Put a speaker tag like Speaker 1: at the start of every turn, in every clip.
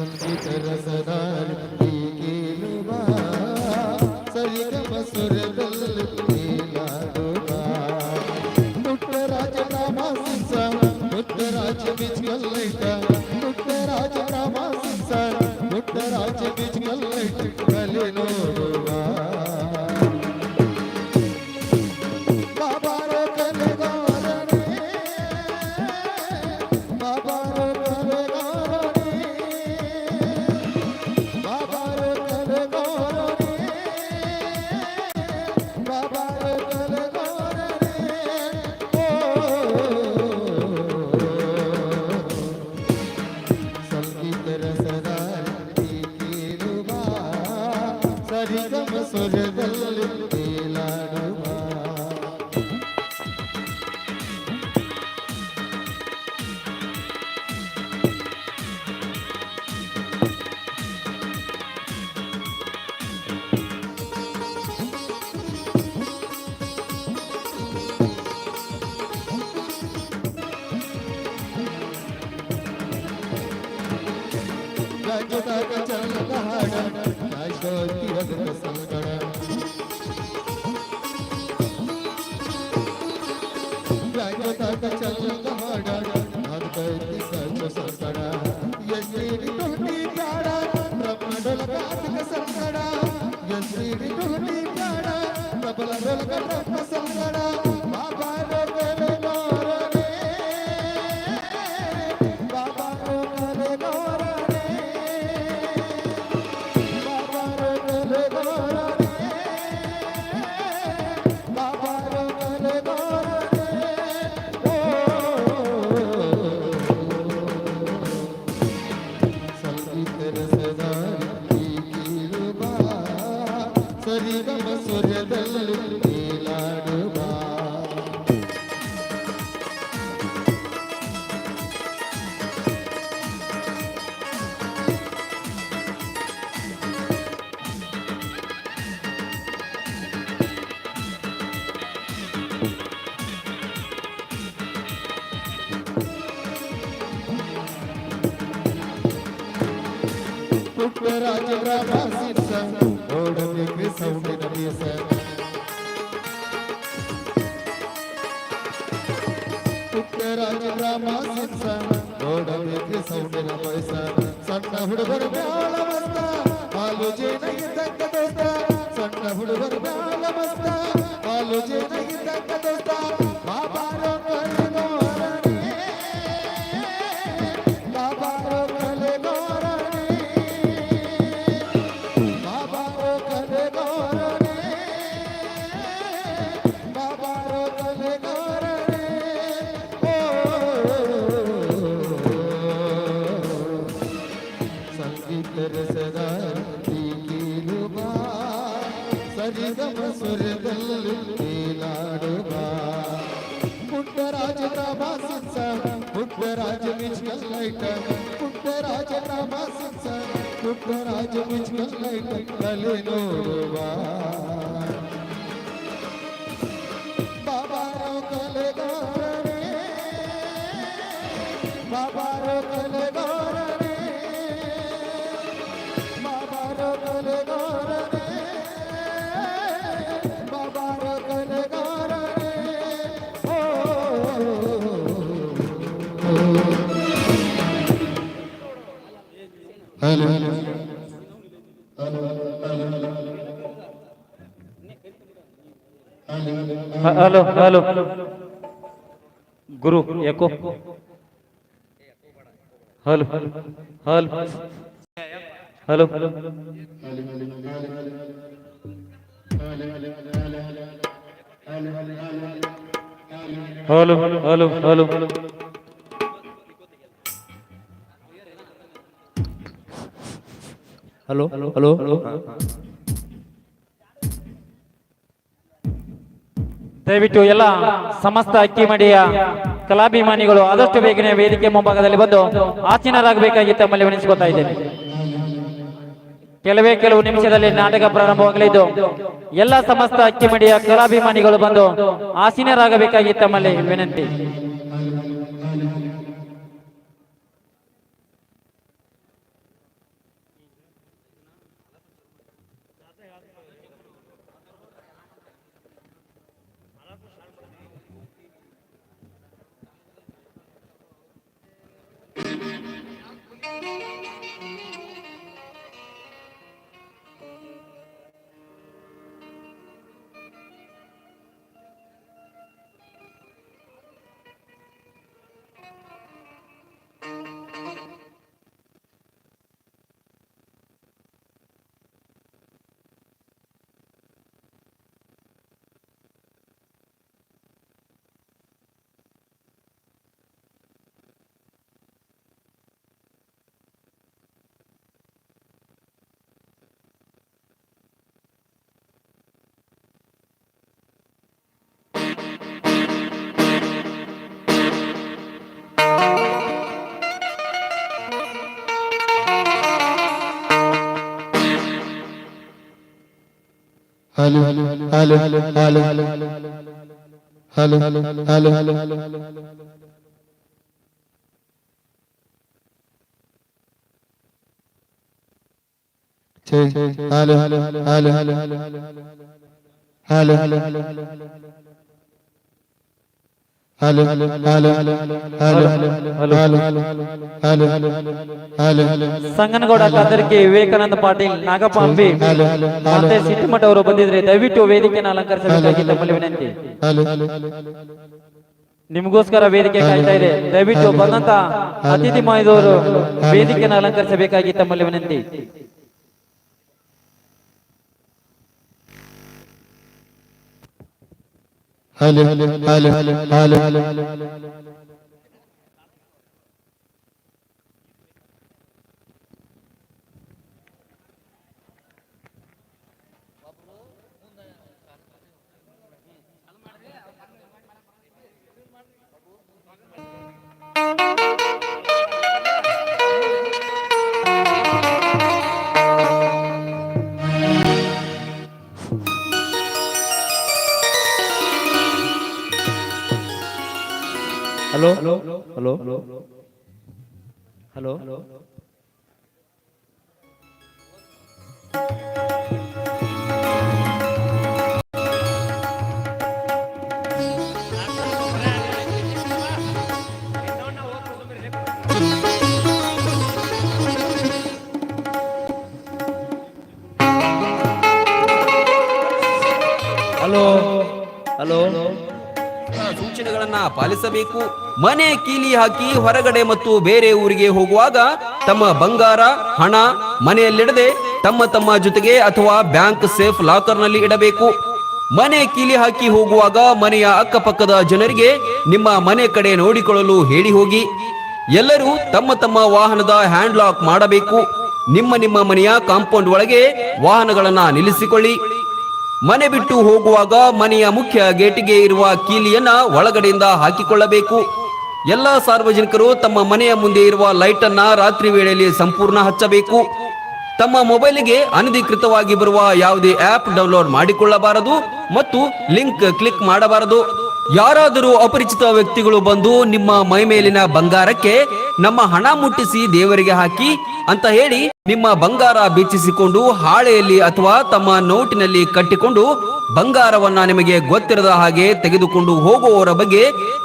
Speaker 1: సంగీత రసరాలు నీకేను బా సరిగమ సురబెల్లు నీలాడుగా ముట్టరాజ రామాసింస ముట్టరాజ విజ్గల్లైట ముట్టరాజ రామాసింస ముట్టరాజ విజ్ ಪತಾಕ ಚಲ್ಲ ಹಾಡಾಡ ನಾಲ್ಕೈದು ಸಜ್ಜ ಸಂಕಡ ಎಸ್ಸಿಡಿ ತುಲ್ಟಿ ತಾಡ ಬ್ರಹ್ಮ ಡೊಲಕಾತಿಕ ಸಂಕಡ ಎಸ್ಸಿಡಿ ತುಲ್ಟಿ ತಾಡ ಪ್ರಬಲ ಡೊಲಕ ಬ್ರಹ್ಮ ಸಂಕಡ ಬಾಬಾ ರೋಗ సరిగమ సొరదల్లు ಸೌಂಡಿನ ಬಯಸ ಸಣ್ಣ ಹುಡುಗರು ಬ್ಯಾಳ ಮಸ್ತ. ಹಾಲು ಜೇನ ಇದ್ದಂಗ ದೋಸ್ತ. ಸಣ್ಣ ಹುಡುಗರು ಬ್ಯಾಳ ಮಸ್ತ. ಹಾಲು ಜೇನ ಇದ್ದಂಗ ದೋಸ್ತ. Put the Raja Mitchell later, put the Raja Mitchell later, put the Raja Mitchell hello hello
Speaker 2: ಗುರು ಯಾಕೋ hello hello hello hello hello hello hello hello hello ದಯವಿಟ್ಟು ಎಲ್ಲ ಸಮಸ್ತ ಅಕ್ಕಿ ಮಡಿಯ ಕಲಾಭಿಮಾನಿಗಳು ಆದಷ್ಟು ಬೇಗನೆ ವೇದಿಕೆ ಮುಂಭಾಗದಲ್ಲಿ ಬಂದು ಆಸೀನರಾಗಬೇಕಾಗಿ ತಮ್ಮಲ್ಲಿ ವಿನಿಸಿಕೊತಾ ಇದ್ದೇನೆ. ಕೆಲವೇ ಕೆಲವು ನಿಮಿಷದಲ್ಲಿ ನಾಟಕ ಪ್ರಾರಂಭವಾಗಲಿದ್ದು, ಎಲ್ಲ ಸಮಸ್ತ ಅಕ್ಕಿ ಮಡಿಯ ಕಲಾಭಿಮಾನಿಗಳು ಬಂದು ಆಸೀನರಾಗಬೇಕಾಗಿ ತಮ್ಮಲ್ಲಿ ವಿನಂತಿ.
Speaker 1: ألو ألو ألو ألو ألو ألو هلا هلا هلا هلا هلا هلا
Speaker 2: ಸಂಗನಗೌಡ ಕಾತರ್ಕಿ ವಿವೇಕಾನಂದ ಪಾಟೀಲ್
Speaker 1: ನಾಗಪಾಂಬಿ
Speaker 2: ಮತ್ತೆ ಸಿದ್ದಮಠ ಅವರು ಬಂದಿದ್ರೆ ದಯವಿಟ್ಟು ವೇದಿಕೆಯನ್ನು ಅಲಂಕರಿಸಬೇಕಾಗಿ ತಮ್ಮಲ್ಲಿ ವಿನಂತಿ ನಿಮಗೋಸ್ಕರ ವೇದಿಕೆ ಕಾಯ್ತಾ ಇದೆ ದಯವಿಟ್ಟು ಬಂದಂತ ಅತಿಥಿ ಮಾಹಿದವರು ವೇದಿಕೆಯನ್ನು ಅಲಂಕರಿಸಬೇಕಾಗಿ ತಮ್ಮಲ್ಲಿ ವಿನಂತಿ
Speaker 3: അല അല അല അല അല
Speaker 4: ಸೂಚನೆಗಳನ್ನ ಮನೆ ಕೀಲಿ ಹಾಕಿ ಹೊರಗಡೆ ಮತ್ತು ಬೇರೆ ಊರಿಗೆ ಹೋಗುವಾಗ ತಮ್ಮ ಬಂಗಾರ, ಹಣ ಮನೆಯಲ್ಲಿಡದೆ ತಮ್ಮ ತಮ್ಮ ಜೊತೆಗೆ ಅಥವಾ ಬ್ಯಾಂಕ್ ಸೇಫ್ ಲಾಕರ್ನಲ್ಲಿ ಇಡಬೇಕು. ಮನೆ ಕೀಲಿ ಹಾಕಿ ಹೋಗುವಾಗ ಮನೆಯ ಅಕ್ಕಪಕ್ಕದ ಜನರಿಗೆ ನಿಮ್ಮ ಮನೆ ಕಡೆ ನೋಡಿಕೊಳ್ಳಲು ಹೇಳಿ ಹೋಗಿ. ಎಲ್ಲರೂ ತಮ್ಮ ತಮ್ಮ ವಾಹನದ ಹ್ಯಾಂಡ್ ಲಾಕ್ ಮಾಡಬೇಕು. ನಿಮ್ಮ ನಿಮ್ಮ ಮನೆಯ ಕಾಂಪೌಂಡ್ ಒಳಗೆ ವಾಹನಗಳನ್ನು ನಿಲ್ಲಿಸಿಕೊಳ್ಳಿ. ಮನೆ ಬಿಟ್ಟು ಹೋಗುವಾಗ ಮನೆಯ ಮುಖ್ಯ ಗೇಟಿಗೆ ಇರುವ ಕೀಲಿಯನ್ನ ಒಳಗಡೆಯಿಂದ ಹಾಕಿಕೊಳ್ಳಬೇಕು. ಎಲ್ಲ ಸಾರ್ವಜನಿಕರು ತಮ್ಮ ಮನೆಯ ಮುಂದೆ ಇರುವ ಲೈಟ್ ಅನ್ನ ರಾತ್ರಿ ವೇಳೆಯಲ್ಲಿ ಸಂಪೂರ್ಣ ಹಚ್ಚಬೇಕು. ತಮ್ಮ ಮೊಬೈಲ್ಗೆ ಅನಧಿಕೃತವಾಗಿ ಬರುವ ಯಾವುದೇ ಆಪ್ ಡೌನ್ಲೋಡ್ ಮಾಡಿಕೊಳ್ಳಬಾರದು ಮತ್ತು ಲಿಂಕ್ ಕ್ಲಿಕ್ ಮಾಡಬಾರದು. ಯಾರಾದರೂ ಅಪರಿಚಿತ ವ್ಯಕ್ತಿಗಳು ಬಂದು ನಿಮ್ಮ ಮೈ ಮೇಲಿನ ಬಂಗಾರಕ್ಕೆ ನಮ್ಮ ಹಣ ಮುಟ್ಟಿಸಿ ದೇವರಿಗೆ ಹಾಕಿ ಅಂತ ಹೇಳಿ ನಿಮ್ಮ ಬಂಗಾರ ಬಿಚ್ಚಿಸಿಕೊಂಡು ಹಾಳೆಯಲ್ಲಿ ಅಥವಾ ತಮ್ಮ ನೋಟಿನಲ್ಲಿ ಕಟ್ಟಿಕೊಂಡು ಬಂಗಾರವನ್ನ ನಿಮಗೆ ಗೊತ್ತಿರದ ಹಾಗೆ ತೆಗೆದುಕೊಂಡು ಹೋಗುವವರ ಬಗ್ಗೆ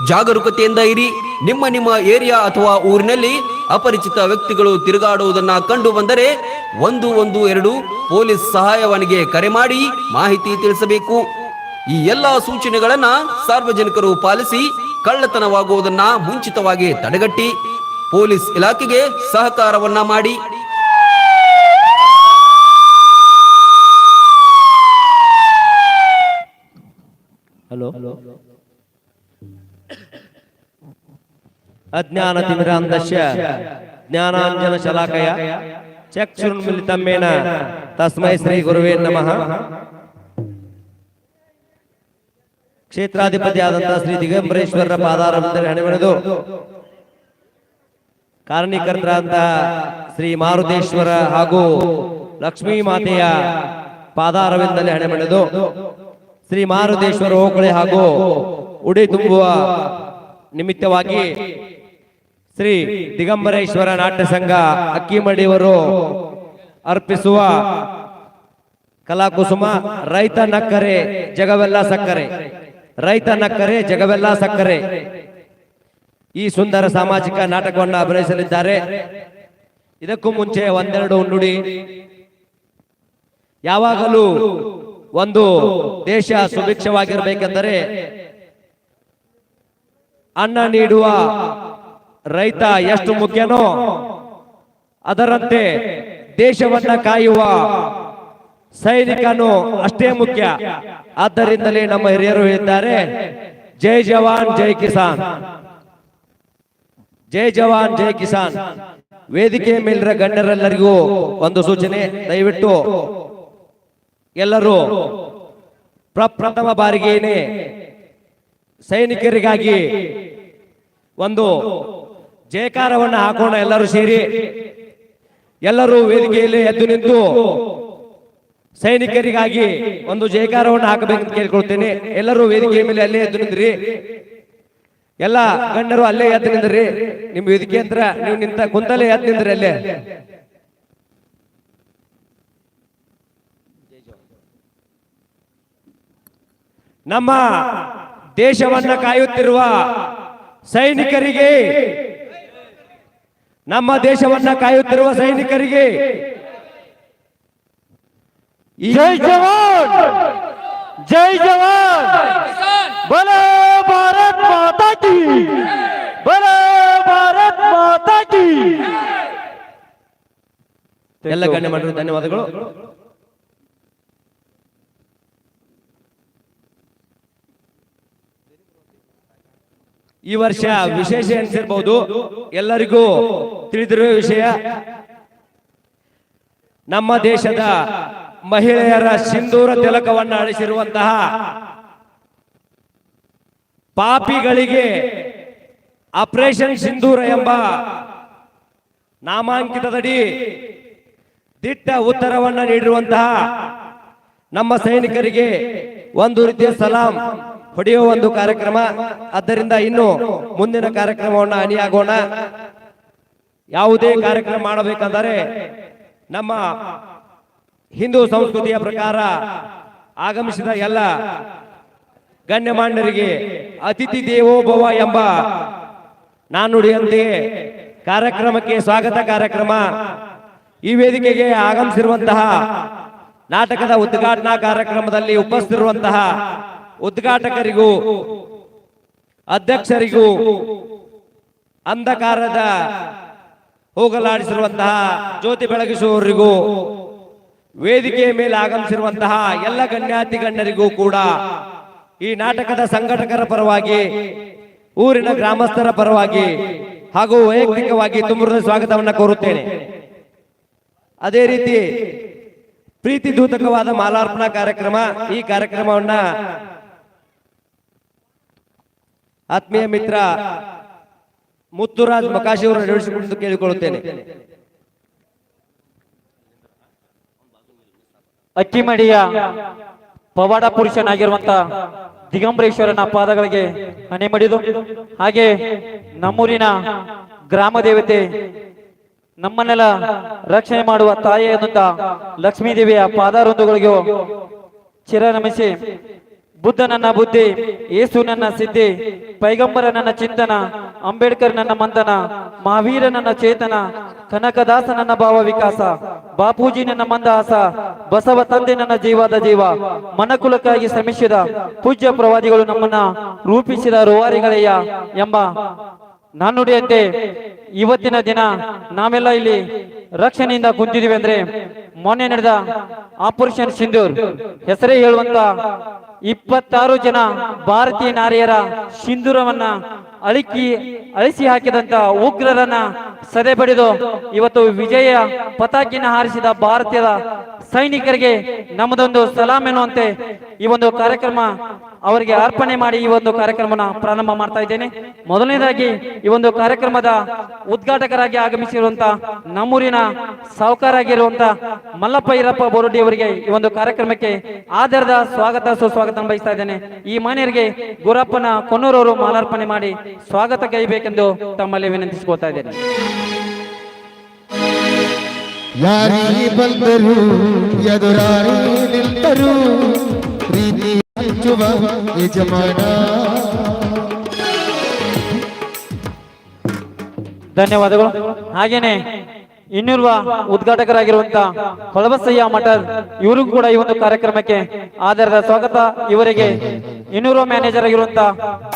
Speaker 4: ಜಾಗರೂಕತೆಯಿಂದ ಇರಿ. ನಿಮ್ಮ ನಿಮ್ಮ ಏರಿಯಾ ಅಥವಾ ಊರಿನಲ್ಲಿ ಅಪರಿಚಿತ ವ್ಯಕ್ತಿಗಳು ತಿರುಗಾಡುವುದನ್ನ ಕಂಡು ಬಂದರೆ ಒಂದು ಒಂದು ಎರಡು ಪೊಲೀಸ್ ಸಹಾಯವಾಣಿಗೆ ಕರೆ ಮಾಡಿ ಮಾಹಿತಿ ತಿಳಿಸಬೇಕು. ಈ ಎಲ್ಲಾ ಸೂಚನೆಗಳನ್ನ ಸಾರ್ವಜನಿಕರು ಪಾಲಿಸಿ ಕಳ್ಳತನವಾಗುವುದನ್ನ ಮುಂಚಿತವಾಗಿ ತಡೆಗಟ್ಟಿ. ಪೊಲೀಸ್ ಇಲಾಖೆಗೆ ಸಹಕಾರವನ್ನ ಮಾಡಿ.
Speaker 3: ಹಲೋ? ಅಜ್ಞಾನ ತಿಮಿರಾಂಧಸ್ಯ ಜ್ಞಾನಾಂಜನ ಶಲಾಕಯ ಚಕ್ಷುರ್ಮಿಲಿತಮ್ಮೇನ ತಸ್ಮೈ ಶ್ರೀ ಗುರುವೇ ನಮಃ. ಕ್ಷೇತ್ರಾಧಿಪತಿ ಆದಂತಹ ಶ್ರೀ ದಿಗಂಬರೇಶ್ವರರ ಪಾದಾರಂಭದಲ್ಲಿ ಹಣೆಬೆಳೆದು ಕಾರಣೀಕರ್ತರಾದಂತಹ ಶ್ರೀ ಮಾರುತೇಶ್ವರ ಹಾಗೂ ಲಕ್ಷ್ಮೀ ಮಾತೆಯ ಪಾದಾರವಿಂದಲೇ ಹಣೆಬೆಳೆದು ಶ್ರೀ ಮಾರುದೇಶ್ವರ ಹೋಕಳೆ ಹಾಗೂ ಉಡಿ ತುಂಬುವ ನಿಮಿತ್ತವಾಗಿ ಶ್ರೀ ದಿಗಂಬರೇಶ್ವರ ನಾಟ್ಯ ಸಂಘ ಅಕ್ಕಿಮಡಿಯವರು ಅರ್ಪಿಸುವ ಕಲಾಕುಸುಮ ರೈತ ನಕ್ಕರೆ, ಜಗವೆಲ್ಲ ಸಕ್ಕರೆ. ರೈತ ನಕ್ಕರೆ, ಜಗವೆಲ್ಲ ಸಕ್ಕರೆ. ಈ ಸುಂದರ ಸಾಮಾಜಿಕ ನಾಟಕವನ್ನು ಅಭಿನಯಿಸಲಿದ್ದಾರೆ. ಇದಕ್ಕೂ ಮುಂಚೆ ಒಂದೆರಡು ನುಡಿ. ಯಾವಾಗಲೂ ಒಂದು ದೇಶ ಸುಭಿಕ್ಷವಾಗಿರಬೇಕೆಂದರೆ ಅನ್ನ ನೀಡುವ ರೈತ ಎಷ್ಟು ಮುಖ್ಯನೋ ಅದರಂತೆ ದೇಶವನ್ನ ಕಾಯುವ ಸೈನಿಕನು ಅಷ್ಟೇ ಮುಖ್ಯ. ಆದ್ದರಿಂದಲೇ ನಮ್ಮ ಹಿರಿಯರು ಹೇಳಿದ್ದಾರೆ ಜೈ ಜವಾನ್ ಜೈ ಕಿಸಾನ್. ಜೈ ಜವಾನ್ ಜೈ ಕಿಸಾನ್. ವೇದಿಕೆ ಮೇಲಿರ ಗಣ್ಯರೆಲ್ಲರಿಗೂ ಒಂದು ಸೂಚನೆ ದಯವಿಟ್ಟು ಎಲ್ಲರೂ ಪ್ರಪ್ರಥಮ ಬಾರಿಗೇನೆ ಸೈನಿಕರಿಗಾಗಿ ಒಂದು ಜಯಕಾರವನ್ನು ಹಾಕೋಣ ಎಲ್ಲರೂ ಸೇರಿ ಎಲ್ಲರೂ ವೇದಿಕೆಯಲ್ಲಿ ಎದ್ದು ನಿಂತು ಸೈನಿಕರಿಗಾಗಿ ಒಂದು ಜಯಕಾರವನ್ನು ಹಾಕಬೇಕಂತ ಕೇಳ್ಕೊಳ್ತೇನೆ. ಎಲ್ಲರೂ ವೇದಿಕೆಯ ಮೇಲೆ ಅಲ್ಲೇ ಎದ್ದು ನಿಂದ್ರಿ. ಎಲ್ಲ ಗಣ್ಯರು ಅಲ್ಲೇ ಎದ್ದು ನಿಂದ್ರಿ. ನಿಮ್ ವೇದಿಕೆ ಹತ್ರ ನೀವು ನಿಂತ ಕುಂತಲೇ ಎದ್ದು ನಿಂದ್ರಿ ಅಲ್ಲೇ. ನಮ್ಮ ದೇಶವನ್ನ ಕಾಯುತ್ತಿರುವ ಸೈನಿಕರಿಗೆ ನಮ್ಮ ದೇಶವನ್ನ ಕಾಯುತ್ತಿರುವ ಸೈನಿಕರಿಗೆ
Speaker 2: ಜೈ ಜವಾನ್! ಜೈ ಜವಾನ್! ಬಲ ಭಾರತ್ ಮಾತಾ ಕಿ! ಬಲೋ ಭಾರತ್ ಮಾತಾ ಕಿ!
Speaker 3: ಎಲ್ಲ ಗಣ್ಯ ಮಾಡಿದ್ರು ಧನ್ಯವಾದಗಳು. ಈ ವರ್ಷ ವಿಶೇಷ ಎನಿಸಿರ್ಬಹುದು ಎಲ್ಲರಿಗೂ ತಿಳಿದಿರುವ ವಿಷಯ, ನಮ್ಮ ದೇಶದ ಮಹಿಳೆಯರ ಸಿಂಧೂರ ತಿಲಕವನ್ನು ಅಳಿಸಿರುವಂತಹ ಪಾಪಿಗಳಿಗೆ ಆಪರೇಷನ್ ಸಿಂಧೂರ ಎಂಬ ನಾಮಾಂಕಿತದಡಿ ದಿಟ್ಟ ಉತ್ತರವನ್ನ ನೀಡಿರುವಂತಹ ನಮ್ಮ ಸೈನಿಕರಿಗೆ ಒಂದು ರೀತಿಯ ಸಲಾಂ. ಹೊಡೆಯುವ ಒಂದು ಕಾರ್ಯಕ್ರಮ. ಆದ್ದರಿಂದ ಇನ್ನು ಮುಂದಿನ ಕಾರ್ಯಕ್ರಮವನ್ನು ಅಣಿಯಾಗೋಣ ಯಾವುದೇ ಕಾರ್ಯಕ್ರಮ ಮಾಡಬೇಕಂದರೆ ನಮ್ಮ ಹಿಂದೂ ಸಂಸ್ಕೃತಿಯ ಪ್ರಕಾರ ಆಗಮಿಸಿದ ಎಲ್ಲ ಗಣ್ಯಮಾನ್ಯರಿಗೆ ಅತಿಥಿ ದೇವೋಭವ ಎಂಬ ನಾನುಡಿಯಂತೆಯೇ ಕಾರ್ಯಕ್ರಮಕ್ಕೆ ಸ್ವಾಗತ ಕಾರ್ಯಕ್ರಮ. ಈ ವೇದಿಕೆಗೆ ಆಗಮಿಸಿರುವಂತಹ ನಾಟಕದ ಉದ್ಘಾಟನಾ ಕಾರ್ಯಕ್ರಮದಲ್ಲಿ ಉಪಸ್ಥಿತಿರುವಂತಹ ಉದ್ಘಾಟಕರಿಗೂ, ಅಧ್ಯಕ್ಷರಿಗೂ ಅಂಧಕಾರದ ಹೋಗಲಾಡಿಸಿರುವಂತಹ ಜ್ಯೋತಿ ಬೆಳಗಿಸುವವರಿಗೂ, ವೇದಿಕೆಯ ಮೇಲೆ ಆಗಮಿಸಿರುವಂತಹ ಎಲ್ಲ ಗಣ್ಯಾತಿ ಗಣ್ಯರಿಗೂ ಕೂಡ ಈ ನಾಟಕದ ಸಂಘಟಕರ ಪರವಾಗಿ, ಊರಿನ ಗ್ರಾಮಸ್ಥರ ಪರವಾಗಿ ಹಾಗೂ ವೈಯಕ್ತಿಕವಾಗಿ ತುಂಬ ಸ್ವಾಗತವನ್ನು ಕೋರುತ್ತೇನೆ. ಅದೇ ರೀತಿ ಪ್ರೀತಿ ದೂತಕವಾದ ಮಾಲಾರ್ಪಣಾ ಕಾರ್ಯಕ್ರಮ ಈ ಕಾರ್ಯಕ್ರಮವನ್ನ ಆತ್ಮೀಯ ಮಿತ್ರ ಮುತ್ತುರಾಜ್ ಮಕಾಶಿ ಅವರನ್ನು ನಡೆಸಿಕೊಂಡು ಕೇಳಿಕೊಳ್ಳುತ್ತೇನೆ.
Speaker 2: ಅಕ್ಕಿಮಡಿಯ ಪವಾಡ ಪುರುಷನಾಗಿರುವಂತ ದಿಗಂಬರೇಶ್ವರನ ಪಾದಗಳಿಗೆ ಹಣೆ ಮಡಿದು ಹಾಗೆ ನಮ್ಮೂರಿನ ಗ್ರಾಮ ದೇವತೆ ನಮ್ಮನ್ನೆಲ್ಲ ರಕ್ಷಣೆ ಮಾಡುವ ತಾಯಿ ಎನ್ನುತ್ತ ಲಕ್ಷ್ಮೀ ದೇವಿಯ ಪಾದಾರೊಂದುಗಳಿಗೂ ಚಿರ ನಮಿಸಿ ಬುದ್ಧ ನನ್ನ ಬುದ್ಧಿ ಏಸು ನನ್ನ ಸಿದ್ಧಿ, ಪೈಗಂಬರ ನನ್ನ ಚಿಂತನ, ಅಂಬೇಡ್ಕರ್ ನನ್ನ ಮಂಥನ, ಮಹಾವೀರ ನನ್ನ ಚೇತನ, ಕನಕದಾಸ ನನ್ನ ಭಾವ ವಿಕಾಸ, ಬಾಪೂಜಿ ನನ್ನ ಮಂದಹಾಸ ಬಸವ ತಂದೆ ನನ್ನ ಜೀವದ ಜೀವ, ಮನಕುಲಕ್ಕಾಗಿ ಶ್ರಮಿಸಿದ ಪೂಜ್ಯ ಪ್ರವಾದಿಗಳು ನಮ್ಮನ್ನ ರೂಪಿಸಿದ ರುವಾರಿಗಳಯ್ಯ ಎಂಬ ನಾನುಡಿಯಂತೆ ಇವತ್ತಿನ ದಿನ ನಾವೆಲ್ಲ ಇಲ್ಲಿ ರಕ್ಷಣೆಯಿಂದ ಕುಂತಿದೀವಿ ಅಂದ್ರೆ ಮೊನ್ನೆ ನಡೆದ ಆಪರೇಷನ್ ಸಿಂಧೂರ್. ಹೆಸರೇ ಹೇಳುವಂತ ಇಪ್ಪತ್ತಾರು ಜನ ಭಾರತೀಯ ನಾರಿಯರ ಸಿಂಧೂರವನ್ನ ಅಳಿಕಿ, ಅಳಿಸಿ ಹಾಕಿದಂತ ಉಗ್ರರನ್ನ ಸದೆಬಡಿದು ಇವತ್ತು ವಿಜಯ ಪತಾಕಿನ ಹಾರಿಸಿದ ಭಾರತೀಯ ಸೈನಿಕರಿಗೆ ನಮ್ಮದೊಂದು ಸಲಾಂ ಎನ್ನುವಂತೆ ಈ ಒಂದು ಕಾರ್ಯಕ್ರಮ ಅವರಿಗೆ ಅರ್ಪಣೆ ಮಾಡಿ ಈ ಒಂದು ಕಾರ್ಯಕ್ರಮನ ಪ್ರಾರಂಭ ಮಾಡ್ತಾ ಇದ್ದೇನೆ. ಮೊದಲನೇದಾಗಿ ಈ ಒಂದು ಕಾರ್ಯಕ್ರಮದ ಉದ್ಘಾಟಕರಾಗಿ ಆಗಮಿಸಿರುವಂತ ನಮ್ಮೂರಿನ ಸಾಹುಕಾರಾಗಿರುವಂತ ಮಲ್ಲಪ್ಪ ಈರಪ್ಪ ಬೋರಡಿ ಅವರಿಗೆ ಈ ಒಂದು ಕಾರ್ಯಕ್ರಮಕ್ಕೆ ಆಧಾರದ ಸ್ವಾಗತ, ಸುಸ್ವಾಗತ ಬಯಸ್ತಾ ಇದ್ದೇನೆ. ಈ ಮಾನ್ಯರಿಗೆ ಗುರಪ್ಪನ ಕೊನ್ನೂರವರು ಮಾಲಾರ್ಪಣೆ ಮಾಡಿ ಸ್ವಾಗತ ಕೈಬೇಕೆಂದು ತಮ್ಮಲ್ಲಿ ವಿನಂತಿಸಿಕೊಳ್ತಾ ಇದ್ದೇನೆ.
Speaker 1: ಯಾರಿ ಬಂದರು ಎದುರಾರಿ ನಿಂತರು ಪ್ರೀತಿ ಹಂಚುವ ಯಜಮಾನ.
Speaker 2: ಧನ್ಯವಾದಗಳು. ಹಾಗೇನೆ ಇನ್ನಿರುವ ಉದ್ಘಾಟಕರಾಗಿರುವಂತ ಹೊಳಬಸಯ್ಯ ಮಠರ್ ಇವರಿಗೂ ಕೂಡ ಈ ಒಂದು ಕಾರ್ಯಕ್ರಮಕ್ಕೆ ಆಧಾರದ ಸ್ವಾಗತ. ಇವರಿಗೆ ಇನ್ನೂರು ಮ್ಯಾನೇಜರ್ ಆಗಿರುವಂತ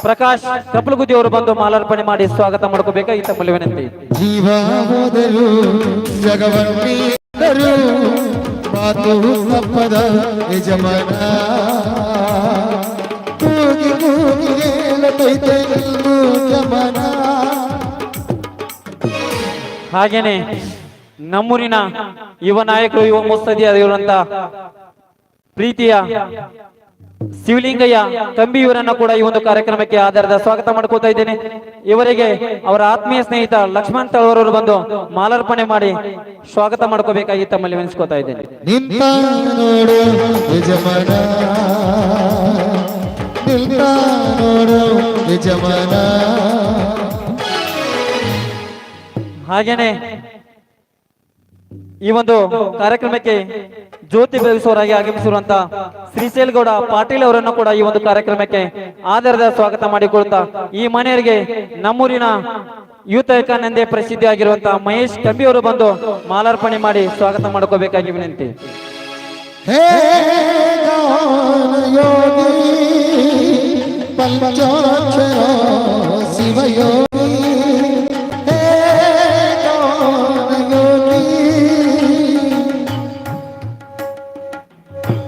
Speaker 2: ಪ್ರಕಾಶ್ ಕಪ್ಪಲಗುದ್ದಿ ಅವರು ಬಂದು ಮಾಲಾರ್ಪಣೆ ಮಾಡಿ ಸ್ವಾಗತ ಮಾಡ್ಕೋಬೇಕಾಗಿ ತಮ್ಮಲ್ಲಿ ವಿನಂತಿ ಹಾಗೇನೆ ನಮ್ಮೂರಿನ ಯುವ ನಾಯಕರು ಯುವ ಮುತ್ಸದಿ ಆಗಿರುವಂತ ಪ್ರೀತಿಯ ಶಿವಲಿಂಗಯ್ಯ ತಂಬಿ ಇವರನ್ನ ಕೂಡ ಈ ಒಂದು ಕಾರ್ಯಕ್ರಮಕ್ಕೆ ಆಧಾರದ ಸ್ವಾಗತ ಮಾಡ್ಕೋತಾ ಇದ್ದೇನೆ. ಇವರಿಗೆ ಅವರ ಆತ್ಮೀಯ ಸ್ನೇಹಿತ ಲಕ್ಷ್ಮಣ್ ತಳವರವರು ಬಂದು ಮಾಲಾರ್ಪಣೆ ಮಾಡಿ ಸ್ವಾಗತ ಮಾಡ್ಕೋಬೇಕಾಗಿ ತಮ್ಮಲ್ಲಿ ಮೆನಿಸ್ಕೋತಾ ಇದ್ದೇನೆ. ಹಾಗೇನೆ ಈ ಒಂದು ಕಾರ್ಯಕ್ರಮಕ್ಕೆ ಜ್ಯೋತಿ ಬೆಳಗಿಸುವವರಾಗಿ ಆಗಮಿಸಿರುವಂತ ಶ್ರೀಶೈಲ್ಗೌಡ ಪಾಟೀಲ್ ಅವರನ್ನು ಕೂಡ ಈ ಒಂದು ಕಾರ್ಯಕ್ರಮಕ್ಕೆ ಆಧಾರದ ಸ್ವಾಗತ ಮಾಡಿಕೊಳ್ತಾ ಈ ಮನೆಯವರಿಗೆ ನಮ್ಮೂರಿನ ಯೂತ್ ಏಕಾನಂದೇ ಪ್ರಸಿದ್ಧಿಯಾಗಿರುವಂತಹ ಮಹೇಶ್ ಕಂಬಿ ಅವರು ಬಂದು ಮಾಲಾರ್ಪಣೆ ಮಾಡಿ ಸ್ವಾಗತ ಮಾಡ್ಕೋಬೇಕಾಗಿ ವಿನಂತಿ.
Speaker 1: ಹೇ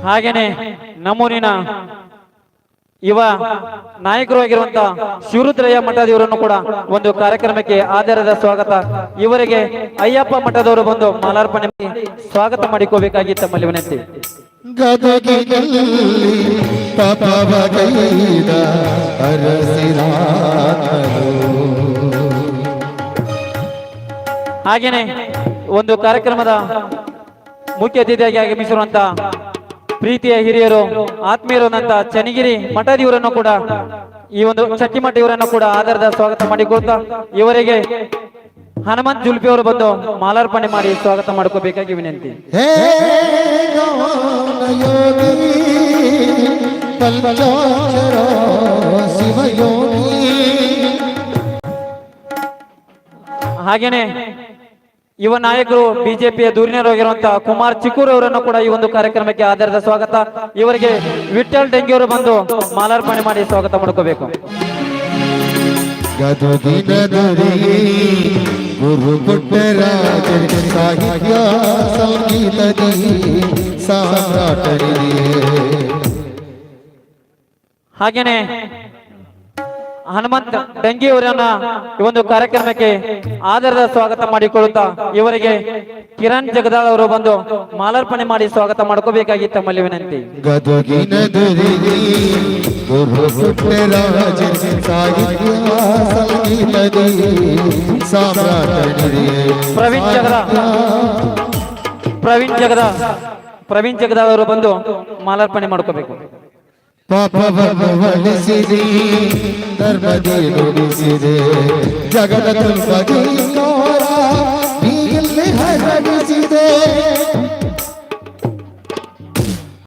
Speaker 2: ಹಾಗೇನೆ ನಮ್ಮೂರಿನ ಯುವ ನಾಯಕರು ಆಗಿರುವಂತ ಶಿವರುದ್ರಯ್ಯ ಮಠದವರನ್ನು ಕೂಡ ಒಂದು ಕಾರ್ಯಕ್ರಮಕ್ಕೆ ಆಧಾರದ ಸ್ವಾಗತ. ಇವರಿಗೆ ಅಯ್ಯಪ್ಪ ಮಠದವರು ಬಂದು ಮಾಲಾರ್ಪಣೆ ಮಾಡಿ ಸ್ವಾಗತ ಮಾಡಿಕೋಬೇಕಾಗಿ ತಮ್ಮಲ್ಲಿ ವಿನಂತಿ. ಹಾಗೇನೆ ಒಂದು ಕಾರ್ಯಕ್ರಮದ ಮುಖ್ಯ ಅತಿಥಿಯಾಗಿ ಆಗಮಿಸಿರುವಂತ ಪ್ರೀತಿಯ ಹಿರಿಯರು ಆತ್ಮೀಯರು ಅಂತ ಚನ್ನಗಿರಿ ಮಠದಿವರನ್ನು ಕೂಡ ಈ ಒಂದು ಚಟ್ಟಿಮಠ ಇವರನ್ನು ಕೂಡ ಆಧಾರದ ಸ್ವಾಗತ ಮಾಡಿಕೊಳ್ತಾ ಇವರಿಗೆ ಹನುಮಂತ್ ಜುಲ್ಪಿ ಅವರು ಬಂದು ಮಾಲಾರ್ಪಣೆ ಮಾಡಿ ಸ್ವಾಗತ ಮಾಡ್ಕೋಬೇಕಾಗಿ ವಿನಂತಿ. ಹಾಗೇನೆ ಯುವ ನಾಯಕರು ಬಿಜೆಪಿಯ ದೂರಿನರಾಗಿರುವಂತಹ ಕುಮಾರ್ ಚಿಕ್ಕೂರ್ ಅವರನ್ನು ಕೂಡ ಈ ಒಂದು ಕಾರ್ಯಕ್ರಮಕ್ಕೆ ಆಧಾರದ ಸ್ವಾಗತ. ಇವರಿಗೆ ವಿಠಲ್ ಡೆಂಗಿ ಅವರು ಬಂದು ಮಾಲಾರ್ಪಣೆ ಮಾಡಿ ಸ್ವಾಗತ ಮಾಡ್ಕೋಬೇಕು.
Speaker 1: ಗುರು ಸಾಹಿತ್ಯ
Speaker 2: ಹಾಗೇನೆ ಹನುಮಂತ್ ಡಂಗಿಯವರನ್ನ ಈ ಒಂದು ಕಾರ್ಯಕ್ರಮಕ್ಕೆ ಆಧಾರದ ಸ್ವಾಗತ ಮಾಡಿಕೊಳ್ಳುತ್ತಾ ಇವರಿಗೆ ಕಿರಣ್ ಜಗದಾಳ್ ಅವರು ಬಂದು ಮಾಲಾರ್ಪಣೆ ಮಾಡಿ ಸ್ವಾಗತ ಮಾಡ್ಕೋಬೇಕಾಗಿ ತಮ್ಮಲ್ಲಿ ವಿನಂತಿ. ಪ್ರವೀಣ್ ಜಗದ ಪ್ರವೀಣ್ ಜಗದ ಪ್ರವೀಣ್ ಜಗದಾಳ್ ಅವರು ಬಂದು ಮಾಲಾರ್ಪಣೆ ಮಾಡ್ಕೋಬೇಕು.
Speaker 1: ಪಾಪವಳಿಸಿದೆ ಧರ್ಮದಿ ನುಡಿಸಿದೆ ಜಗದ ತುಂಬದಿ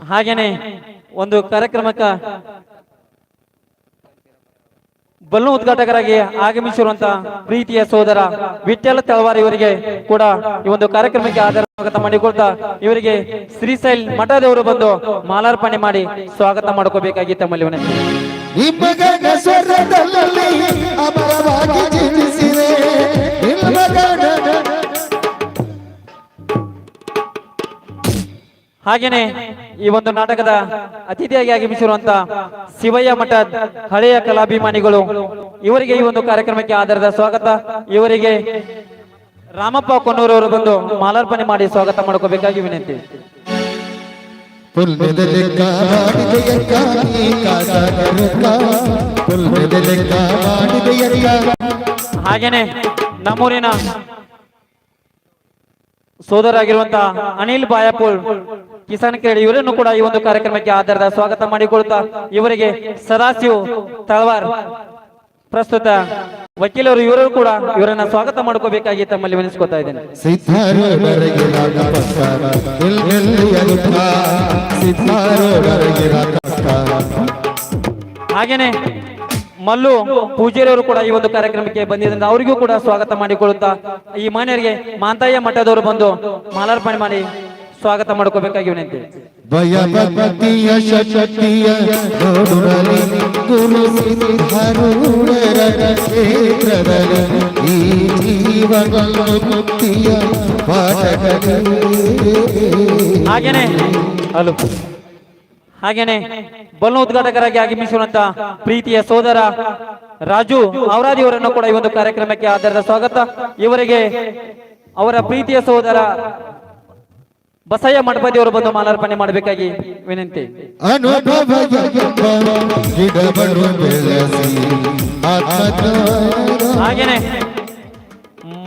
Speaker 2: ಹಾಗೇನೆ ಒಂದು ಕಾರ್ಯಕ್ರಮಕ್ಕ ಬಲ್ಲು ಉದ್ಘಾಟಕರಾಗಿ ಆಗಮಿಸಿರುವಂತಹ ಪ್ರೀತಿಯ ಸೋದರ ವಿಠ್ಠಲ ತಳವಾರ ಇವರಿಗೆ ಕೂಡ ಈ ಒಂದು ಕಾರ್ಯಕ್ರಮಕ್ಕೆ ಆಧಾರ ಸ್ವಾಗತ ಮಾಡಿಕೊಳ್ತಾ ಇವರಿಗೆ ಶ್ರೀಶೈಲ್ ಮಠದವರು ಬಂದು ಮಾಲಾರ್ಪಣೆ ಮಾಡಿ ಸ್ವಾಗತ ಮಾಡ್ಕೋಬೇಕಾಗಿ ತಮ್ಮಲ್ಲಿ ಹಾಗೇನೆ ಈ ಒಂದು ನಾಟಕದ ಅತಿಥಿಯಾಗಿ ಆಗಮಿಸಿರುವಂತ ಶಿವಯ್ಯ ಮಠ ಹಳೆಯ ಕಲಾಭಿಮಾನಿಗಳು ಇವರಿಗೆ ಈ ಒಂದು ಕಾರ್ಯಕ್ರಮಕ್ಕೆ ಆಧಾರದ ಸ್ವಾಗತ. ಇವರಿಗೆ ರಾಮಪ್ಪ ಕೊನ್ನೂರವರು ಬಂದು ಮಾಲಾರ್ಪಣೆ ಮಾಡಿ ಸ್ವಾಗತ ಮಾಡ್ಕೋಬೇಕಾಗಿ ವಿನಂತಿ. ಹಾಗೇನೆ ನಮ್ಮೂರಿನ ಸೋದರಾಗಿರುವಂತಹ ಅನಿಲ್ ಬಾಯಾಪುಲ್ ಕಿಸಾನ್ ಕೇಳಿ ಇವರನ್ನು ಕೂಡ ಈ ಒಂದು ಕಾರ್ಯಕ್ರಮಕ್ಕೆ ಆಧಾರದ ಸ್ವಾಗತ ಮಾಡಿಕೊಳ್ತಾ ಇವರಿಗೆ ಸದಾಶಿವ್ ತಳವಾರ್ ಪ್ರಸ್ತುತ ವಕೀಲರು ಇವರು ಕೂಡ ಇವರನ್ನ ಸ್ವಾಗತ ಮಾಡ್ಕೋಬೇಕಾಗಿ ತಮ್ಮಲ್ಲಿ ವಿನಿಸ್ಕೊತಾ ಇದ್ದೇನೆ. ಹಾಗೇನೆ ಮಲ್ಲು ಪೂಜಾರಿಯವರು ಕೂಡ ಈ ಒಂದು ಕಾರ್ಯಕ್ರಮಕ್ಕೆ ಬಂದಿದ್ದರಿಂದ ಅವರಿಗೂ ಕೂಡ ಸ್ವಾಗತ ಮಾಡಿಕೊಳ್ಳುತ್ತಾ ಈ ಮಾನ್ಯರಿಗೆ ಮಾಂತಯ್ಯ ಮಠದವರು ಬಂದು ಮಾಲಾರ್ಪಣೆ ಮಾಡಿ ಸ್ವಾಗತ ಮಾಡ್ಕೋಬೇಕಾಗಿ ವಿನಂತಿ
Speaker 1: ಭಯ ಭಕ್ತಿಯ ಶಕ್ತಿಯ ನೋಡುರಲಿ ಗುರು ಸಿದ್ಧಾರೂಢರ ಕ್ಷೇತ್ರದಲ್ಲಿ ಈ ಜೀವಗಳು ಮುಕ್ತಿಯ
Speaker 2: ಹಾಗೇನೆ ಹಲೋ. ಹಾಗೇನೆ ಬಲ್ಲು ಉದ್ಘಾಟಕರಾಗಿ ಆಗಮಿಸಿರುವಂತ ಪ್ರೀತಿಯ ಸೋದರ ರಾಜು ಅವರಾದಿ ಅವರನ್ನು ಕೂಡ ಈ ಒಂದು ಕಾರ್ಯಕ್ರಮಕ್ಕೆ ಆಧಾರದ ಸ್ವಾಗತ. ಇವರಿಗೆ ಅವರ ಪ್ರೀತಿಯ ಸೋದರ ಬಸಯ್ಯ ಮಠಪತಿಯವರು ಬಂದು ಮಾಲಾರ್ಪಣೆ ಮಾಡಬೇಕಾಗಿ ವಿನಂತಿ. ಹಾಗೇನೆ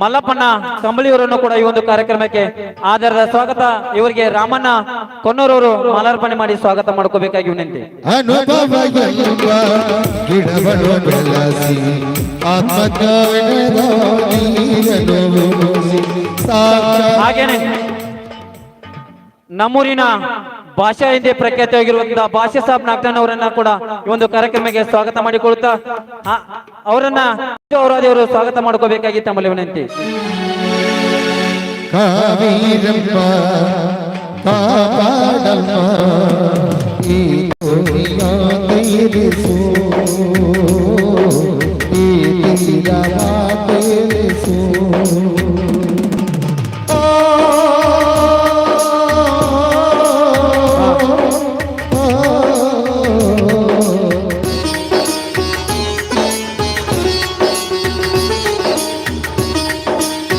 Speaker 2: ಮಲ್ಲಪ್ಪಣ್ಣ ಕಂಬಳಿಯವರನ್ನು ಕೂಡ ಈ ಒಂದು ಕಾರ್ಯಕ್ರಮಕ್ಕೆ ಆಧಾರದ ಸ್ವಾಗತ. ಇವರಿಗೆ ರಾಮಣ್ಣ ಕೊನ್ನೂರವರು ಮಾಲಾರ್ಪಣೆ ಮಾಡಿ ಸ್ವಾಗತ ಮಾಡ್ಕೋಬೇಕಾಗಿ ವಿನಂತಿ.
Speaker 1: ಅನುಭವ
Speaker 2: ನಮ್ಮೂರಿನ ಭಾಷಾ ಹಿಂದೆ ಪ್ರಖ್ಯಾತವಾಗಿರುವಂತಹ ಭಾಷಾ ಸಾಬ್ ನಾಗ್ದಾನ್ ಅವರನ್ನ ಕೂಡ ಈ ಒಂದು ಕಾರ್ಯಕ್ರಮಕ್ಕೆ ಸ್ವಾಗತ ಮಾಡಿಕೊಳ್ತಾ ಅವರನ್ನ ಅವರು ಸ್ವಾಗತ ಮಾಡ್ಕೋಬೇಕಾಗಿ ತಮ್ಮಲ್ಲಿ ವಿನಂತಿ.
Speaker 1: ಈ